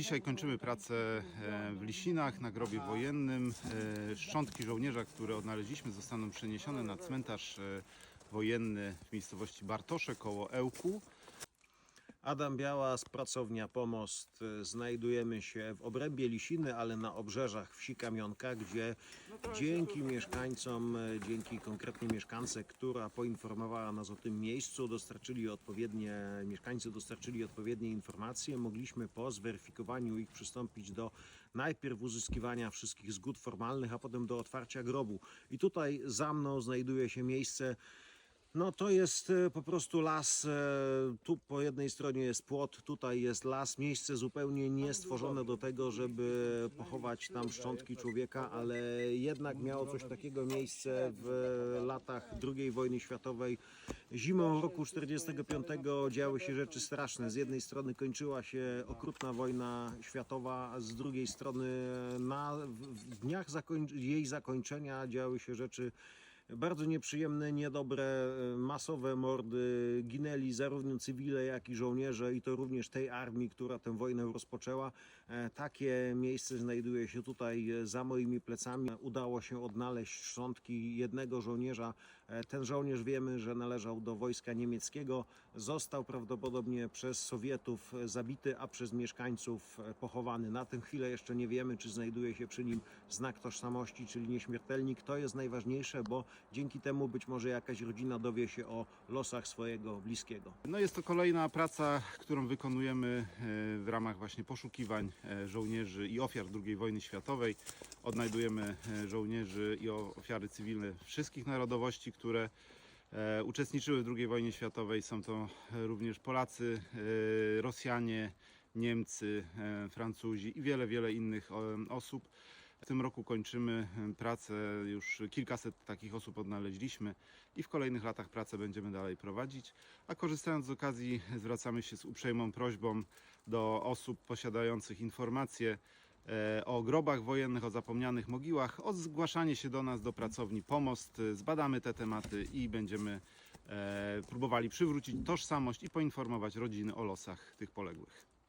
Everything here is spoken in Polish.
Dzisiaj kończymy pracę e, w Lisinach na grobie wojennym. E, Szczątki żołnierza, które odnaleźliśmy, zostaną przeniesione na cmentarz e, wojenny w miejscowości Bartosze koło Ełku. Adam Białas, pracownia Pomost. Y, Znajdujemy się w obrębie Lisiny, ale na obrzeżach wsi Kamionka, gdzie dzięki mieszkańcom, y, dzięki konkretnie mieszkance, która poinformowała nas o tym miejscu, dostarczyli odpowiednie, mieszkańcy dostarczyli odpowiednie informacje, mogliśmy po zweryfikowaniu ich przystąpić do najpierw uzyskiwania wszystkich zgód formalnych, a potem do otwarcia grobu. I tutaj za mną znajduje się miejsce, no to jest e, po prostu las. e, Tu po jednej stronie jest płot, tutaj jest las. Miejsce zupełnie nie stworzone do tego, żeby pochować tam szczątki człowieka, ale jednak miało coś takiego miejsce w latach II wojny światowej. Zimą roku 45 działy się rzeczy straszne. Z jednej strony kończyła się okrutna wojna światowa, a z drugiej strony na, w- w dniach zakoń, jej zakończenia działy się rzeczy bardzo nieprzyjemne, niedobre, e, masowe mordy. Ginęli zarówno cywile, jak i żołnierze, i to również tej armii, która tę wojnę rozpoczęła. E, Takie miejsce znajduje się tutaj e, za moimi plecami. Udało się odnaleźć szczątki jednego żołnierza. Ten żołnierz wiemy, że należał do wojska niemieckiego. Został prawdopodobnie przez Sowietów zabity, a przez mieszkańców pochowany. Na tę chwilę jeszcze nie wiemy, czy znajduje się przy nim znak tożsamości, czyli nieśmiertelnik. To jest najważniejsze, bo dzięki temu być może jakaś rodzina dowie się o losach swojego bliskiego. No jest to kolejna praca, którą wykonujemy e, w ramach właśnie poszukiwań e, żołnierzy i ofiar II wojny światowej. Odnajdujemy e, żołnierzy i ofiary cywilne wszystkich narodowości, które uczestniczyły w II wojnie światowej. Są to również Polacy, Rosjanie, Niemcy, Francuzi i wiele, wiele innych osób. W tym roku kończymy pracę, już kilkaset takich osób odnaleźliśmy i w kolejnych latach pracę będziemy dalej prowadzić. A korzystając z okazji zwracamy się z uprzejmą prośbą do osób posiadających informacje e, o grobach wojennych, o zapomnianych mogiłach, o zgłaszanie się do nas do pracowni Pomost. Zbadamy te tematy i będziemy e, próbowali przywrócić tożsamość i poinformować rodziny o losach tych poległych.